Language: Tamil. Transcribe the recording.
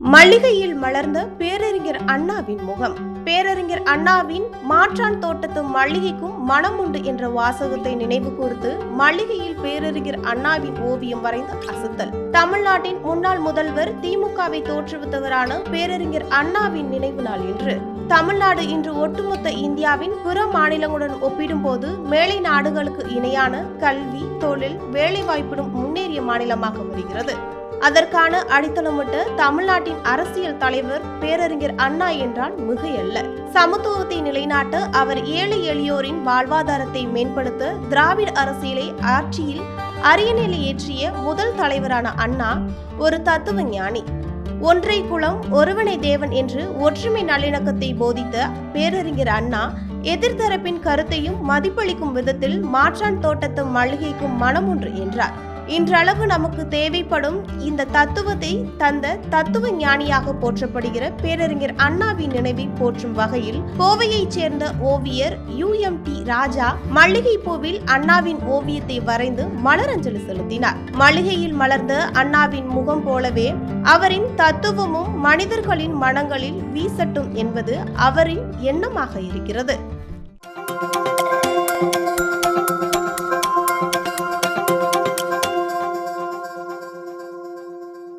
மளிகையில் மலர்ந்த பேரறிஞர் அண்ணாவின் முகம். பேரறிஞர் அண்ணாவின் மாற்றான் தோட்டத்து மளிகைக்கும் மனம் உண்டு என்ற வாசகத்தை நினைவு கூர்த்து மளிகையில் பேரறிஞர் அண்ணாவின் ஓவியம் வரைந்து அசத்தல். தமிழ்நாட்டின் முன்னாள் முதல்வர் திமுகவை தோற்றுவித்தவரான பேரறிஞர் அண்ணாவின் நினைவு நாள் என்று தமிழ்நாடு இன்று ஒட்டுமொத்த இந்தியாவின் பிற மாநிலங்களுடன் ஒப்பிடும்போது மேலை நாடுகளுக்கு இணையான கல்வி தொழில் வேலைவாய்ப்பிடும் முன்னேறிய மாநிலமாக வருகிறது. அதற்கான அடித்தளமிட்ட தமிழ்நாட்டின் அரசியல் தலைவர் பேரறிஞர் அண்ணா என்றால் மிகையல்ல. சமத்துவத்தை நிலைநாட்ட அவர் ஏழை எளியோரின் வாழ்வாதாரத்தை மேம்படுத்த திராவிட அரசியலை ஆட்சியில் அரியணையில் ஏற்றிய முதல் தலைவரான அண்ணா ஒரு தத்துவ ஞானி ஒன்றை குலம் ஒருவனை தேவன் என்று ஒற்றுமை நல்லிணக்கத்தை போதித்த பேரறிஞர் அண்ணா எதிர்த்தரப்பின் கருத்தையும் மதிப்பளிக்கும் விதத்தில் மாற்றான் தோட்டத்து மளிகைக்கும் மனம் ஒன்று என்றார். இன்றளவு நமக்கு தேவைப்படும் இந்த தத்துவத்தை தந்த தத்துவ ஞானியாக போற்றப்படுகிற பேரறிஞர் அண்ணாவின் நினைவை போற்றும் வகையில் கோவையைச் சேர்ந்த ஓவியர் யூ எம் டி ராஜா மல்லிகை பூவில் அண்ணாவின் ஓவியத்தை வரைந்து மலரஞ்சலி செலுத்தினார். மளிகையில் மலர்ந்த அண்ணாவின் முகம் போலவே அவரின் தத்துவமும் மனிதர்களின் மனங்களில் வீசட்டும் என்பது அவரின் எண்ணமாக இருக்கிறது.